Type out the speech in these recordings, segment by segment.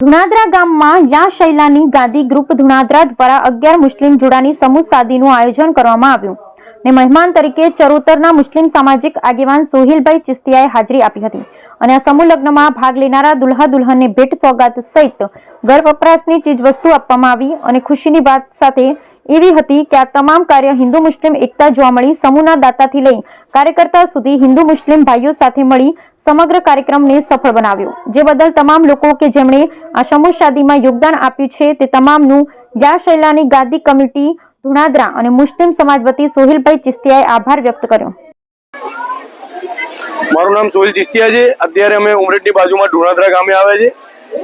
ધુણાદરા ગામમાં યા શૈલાની ગાંધી ગ્રુપ ધુણાદરા દ્વારા અગિયાર મુસ્લિમ જોડાની સમૂહ સાદીનું આયોજન કરવામાં આવ્યું ને મહેમાન તરીકે ચરોતરના મુસ્લિમ સામાજિક આગેવાન સોહિલભાઈ ચિસ્તિયાએ હાજરી આપી હતી. અને આ સમૂહ લગ્નમાં ભાગ લેનારા દુલ્હા દુલ્હનને ભેટ સોગાત સહિત ઘર વપરાશની ચીજવસ્તુ આપવામાં આવી અને ખુશીની વાત સાથે એવી હતી કે આ તમામ કાર્ય હિન્દુ મુસ્લિમ એકતા જોવા મળી, સમૂહના દાતાથી લઈ કાર્યકર્તા સુધી હિન્દુ મુસ્લિમ ભાઈઓ સાથે મળી સમગ્ર કાર્યક્રમને સફળ બનાવ્યો. જે બદલ તમામ લોકો કે જેમણે આ સમૂહ શાદીમાં યોગદાન આપ્યું છે તે તમામનું યા શૈલાની ગાદી કમિટી, ધુણાદરા અને મુસ્લિમ સમાજ વતી સોહિલભાઈ ચિસ્તિયાએ આભાર વ્યક્ત કર્યો. મારું નામ સોહિલ ચિસ્તિયા છે. અત્યારે અમે ઉમરેઠની બાજુમાં ધુણાદરા ગામે આવ્યા છે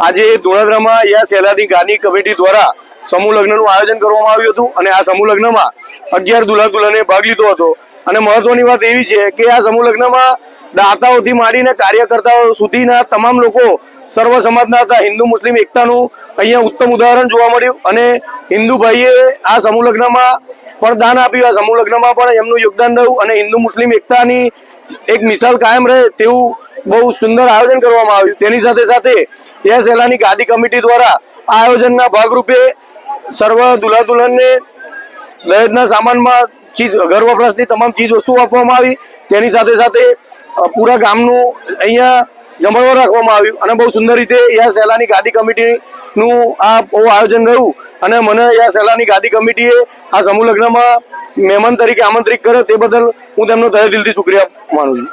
આજે ધુણાદરામાં યા સેલાની ગાની કમિટી દ્વારા સમૂહ લગ્નનું આયોજન કરવામાં આવ્યું હતું અને આ સમૂહ લગ્નમાં અગિયાર દુલ્હા દુલ્હને ભાગ લીધો હતો. અને મહત્વની વાત એવી છે કે આ સમૂહ લગ્નમાં દાતાઓથી માંડીને કાર્યકર્તાઓ સુધીના તમામ લોકો સર્વ સમાજના હતા. હિન્દુ, મુસ્લિમ, એકતાનું અહીંયા ઉત્તમ ઉદાહરણ જોવા મળ્યું અને હિન્દુ ભાઈએ આ સમૂહ લગ્નમાં પણ દાન આપ્યું. આ સમૂહ લગ્નમાં પણ એમનું યોગદાન રહ્યું અને હિન્દુ, મુસ્લિમ, એકતાની એક મિસાલ કાયમ રહે તેવું બહુ સુંદર આયોજન કરવામાં આવ્યું. તેની સાથે સાથે એ એલાની ગાદી કમિટી દ્વારા આયોજનના ભાગરૂપે સર્વ દુલ્હા દુલ્હનને દહેજના સામાનમાં ચીજ, ઘર વપરાશની તમામ ચીજ વસ્તુઓ આપવામાં આવી. તેની સાથે સાથે પૂરા ગામનું અહીંયા જમણવાર રાખવામાં આવ્યું. અને બહુ સુંદર રીતે યા સેલાની ગાદી કમિટીનું આ બહુ આયોજન રહ્યું. અને મને યા સેલાની ગાદી કમિટીએ આ સમૂહ લગ્નમાં મહેમાન તરીકે આમંત્રિત કર્યો. તે બદલ હું તેમનો તહે દિલથી શુક્રિયા માનું છું.